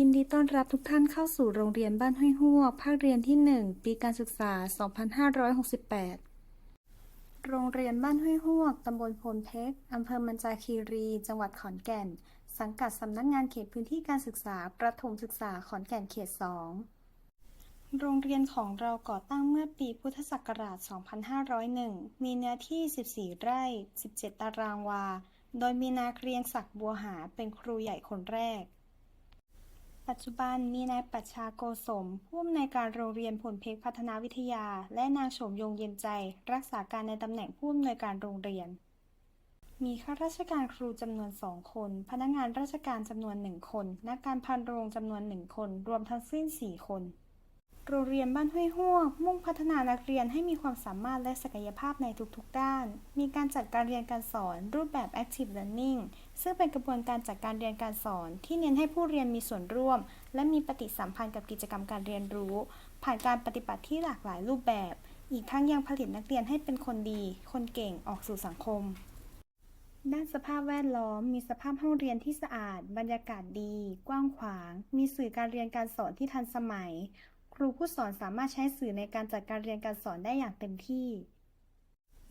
ยินดีต้อนรับทุกท่านเข้าสู่โรงเรียนบ้านห้วยฮวภาคเรียนที่ 1 ปีการศึกษา 2568 โรงเรียนบ้านห้วยฮวตำบลโพนเพชรอำเภอมันจาคีรี จังหวัดขอนแก่น สังกัดสำนักงานเขตพื้นที่การศึกษา ประถมศึกษาขอนแก่นเขต 2 โรงเรียนของเราก่อตั้งเมื่อปีพุทธศักราช 2501 มีเนื้อที่ 14 ไร่ 17 ตารางวา โดยมีนาเกรียงศักดิ์บัวหาเป็นครูใหญ่คนแรก ปัจจุบันมีนายปัชชาโกสม ผู้อำนวยการโรงเรียนผลเพกพัฒนาวิทยา และนางโฉมยงเย็นใจ รักษาการในตำแหน่งผู้อำนวยการโรงเรียน มีข้าราชการครูจำนวนสองคน พนักงานราชการจำนวนหนึ่งคน นักการพันโรงจำนวนหนึ่งคน รวมทั้งสิ้นสี่คน โรงเรียนบ้านห้วยฮวกมุ่งพัฒนานักเรียนให้มีความสามารถและศักยภาพในทุกๆ ด้าน มีการจัดการเรียนการสอนรูปแบบ Active Learning ซึ่งเป็นกระบวนการจัดการเรียนการสอน ที่เน้นให้ผู้เรียนมีส่วนร่วม และมีปฏิสัมพันธ์กับกิจกรรมการเรียนรู้ ผ่านการปฏิบัติที่หลากหลายรูปแบบ อีกทั้งยังผลิตนักเรียนให้เป็นคนดี คนเก่งออกสู่สังคมด้านสภาพแวดล้อม มีสภาพห้องเรียนที่สะอาด บรรยากาศดี กว้างขวาง มีสื่อการเรียนการสอนที่ทันสมัย รูผู้สอนสามารถใช้สื่อในการจัดการเรียนการสอนได้อย่างเต็มที่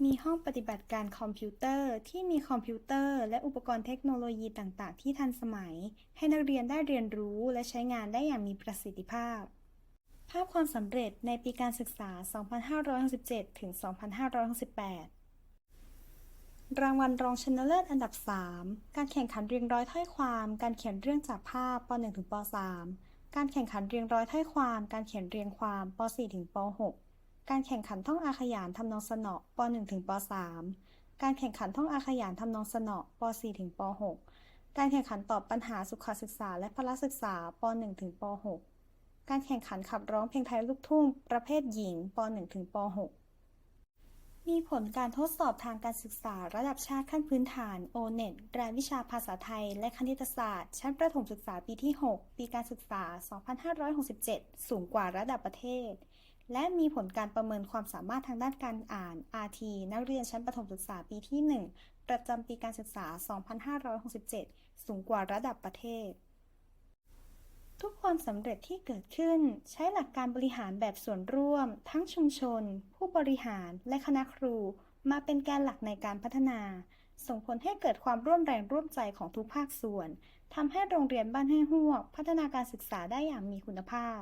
มีห้องปฏิบัติการคอมพิวเตอร์ที่มีคอมพิวเตอร์ และอุปกรณ์เทคโนโลยีต่าง ๆ ที่ทันสมัย ให้นักเรียนได้เรียนรู้และใช้งานได้อย่างมีประสิทธิภาพ ภาพความสำเร็จในปีการศึกษา 2567ถึง2568รางวัลรองชนะเลิศอันดับ 3 การแข่งขันเรียงร้อยถ้อยความ การเขียนเรื่องจากภาพป .1 ถึงป .3 การแข่งขันเรียงร้อยถ้อยความ การเขียนเรียงความป .4 ถึงป .6 การแข่งขันท่องอาขยานทำนองสนอป .1 ถึงป .3 การแข่งขันท่องอาขยานทำนองสนอป .4 ถึงป .6 การแข่งขันตอบปัญหาสุขศึกษาและพละศึกษาป .1 ถึงป .6 การแข่งขันขับร้องเพลงไทยลูกทุ่งประเภทหญิงป .1 ถึงป .6 มีผลการทดสอบทางการศึกษาระดับชาติขั้นพื้นฐาน O-NET รายวิชาภาษาไทย และคณิตศาสตร์ ชั้นประถมศึกษาปีที่ 6 ปีการศึกษา 2567 สูงกว่าระดับประเทศ และมีผลการประเมินความสามารถทางด้านการอ่าน RT นักเรียนชั้นประถมศึกษาปีที่ 1 ประจำปีการศึกษา 2567 สูงกว่าระดับประเทศ ทุกความสำเร็จที่เกิดขึ้น ใช้หลักการบริหารแบบส่วนร่วม ทั้งชุมชน ผู้บริหารและคณะครู มาเป็นแกนหลักในการพัฒนา ส่งผลให้เกิดความร่วมแรงร่วมใจของทุกภาคส่วนทำให้โรงเรียนบ้านให้ห้วก พัฒนาการศึกษาได้อย่างมีคุณภาพ